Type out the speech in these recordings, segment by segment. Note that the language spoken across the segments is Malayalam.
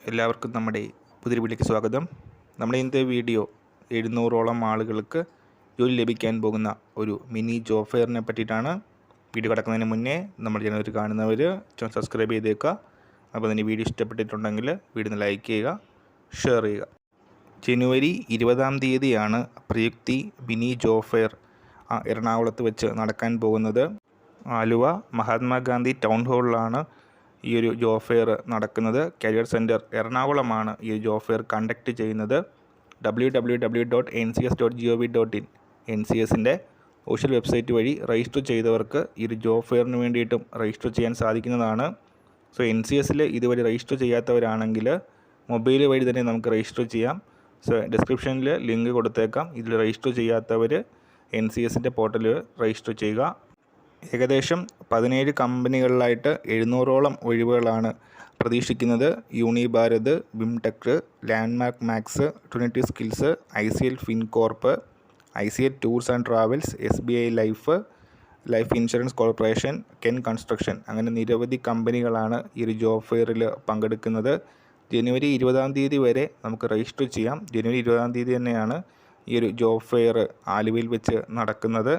എല്ലാവർക്കും നമ്മുടെ പുതിയ വീട്ടിലേക്ക് സ്വാഗതം. നമ്മുടെ ഇന്നത്തെ വീഡിയോ എഴുന്നൂറോളം ആളുകൾക്ക് ജോലി ലഭിക്കാൻ പോകുന്ന ഒരു മിനി ജോബ് ഫെയറിനെ പറ്റിയിട്ടാണ്. വീഡിയോ കിടക്കുന്നതിന് മുന്നേ നമ്മുടെ ചാനൽ കാണുന്നവർ ചാനൽ സബ്സ്ക്രൈബ് ചെയ്തേക്കുക. അപ്പോൾ തന്നെ വീഡിയോ ഇഷ്ടപ്പെട്ടിട്ടുണ്ടെങ്കിൽ വീഡിയോ ലൈക്ക് ചെയ്യുക ഷെയർ ചെയ്യുക. ജനുവരി ഇരുപതാം തീയതിയാണ് പ്രയുക്തി മിനി ജോബ് ഫെയർ എറണാകുളത്ത് വെച്ച് നടക്കാൻ പോകുന്നത്. ആലുവ മഹാത്മാഗാന്ധി ടൗൺ ഹാളിലാണ് ഈ ഒരു ജോബ് ഫെയർ നടക്കുന്നത്. കരിയർ സെന്റർ എറണാകുളമാണ് ഈ ജോബ് ഫെയർ കണ്ടക്ട് ചെയ്യുന്നത്. W W W dot N C S dot G O V dot in N C എസിന്റെ ഒഫീഷ്യൽ വെബ്സൈറ്റ് വഴി രജിസ്റ്റർ ചെയ്തവർക്ക് ഈ ഒരു ജോബ് ഫെയറിന് വേണ്ടിയിട്ടും രജിസ്റ്റർ ചെയ്യാൻ സാധിക്കുന്നതാണ്. സോ എൻ സി എസിൽ ഇതുവരെ രജിസ്റ്റർ ചെയ്യാത്തവരാണെങ്കിൽ മൊബൈൽ വഴി തന്നെ നമുക്ക് രജിസ്റ്റർ ചെയ്യാം. സോ ഡിസ്ക്രിപ്ഷനിൽ ലിങ്ക് കൊടുത്തേക്കാം. ഇതിൽ രജിസ്റ്റർ ചെയ്യാത്തവർ എൻ സി എസിന്റെ പോർട്ടലിൽ രജിസ്റ്റർ ചെയ്യുക. ഏകദേശം പതിനേഴ് കമ്പനികളിലായിട്ട് എഴുന്നൂറോളം ഒഴിവുകളാണ് പ്രതീക്ഷിക്കുന്നത്. Uni Bharat Bimtech Landmark Max Trinity Skills I C L Fincorp I C L tours and travels S B I life life insurance corporation Ken construction. അങ്ങനെ നിരവധി കമ്പനികളാണ് ഈ ഒരു ജോബ് ഫെയറിൽ പങ്കെടുക്കുന്നത്. ജനുവരി ഇരുപതാം തീയതി വരെ നമുക്ക് രജിസ്റ്റർ ചെയ്യാം. ജനുവരി ഇരുപതാം തീയതി തന്നെയാണ് ഈ ഒരു ജോബ് ഫെയർ ആലുവയിൽ വെച്ച് നടക്കുന്നത്.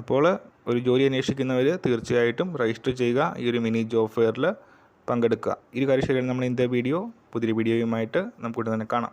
അപ്പോൾ ഒരു ജോലി അന്വേഷിക്കുന്നവർ തീർച്ചയായിട്ടും രജിസ്റ്റർ ചെയ്യുക. ഈ ഒരു മിനി ജോബ് ഫെയറിൽ പങ്കെടുക്കുക. ഈ കാര്യം ശരിയാണ് നമ്മൾ ഇന്നത്തെ വീഡിയോ പുതിയൊരു വീഡിയോയുമായിട്ട് നമുക്ക് ഉടൻ തന്നെ കാണാം.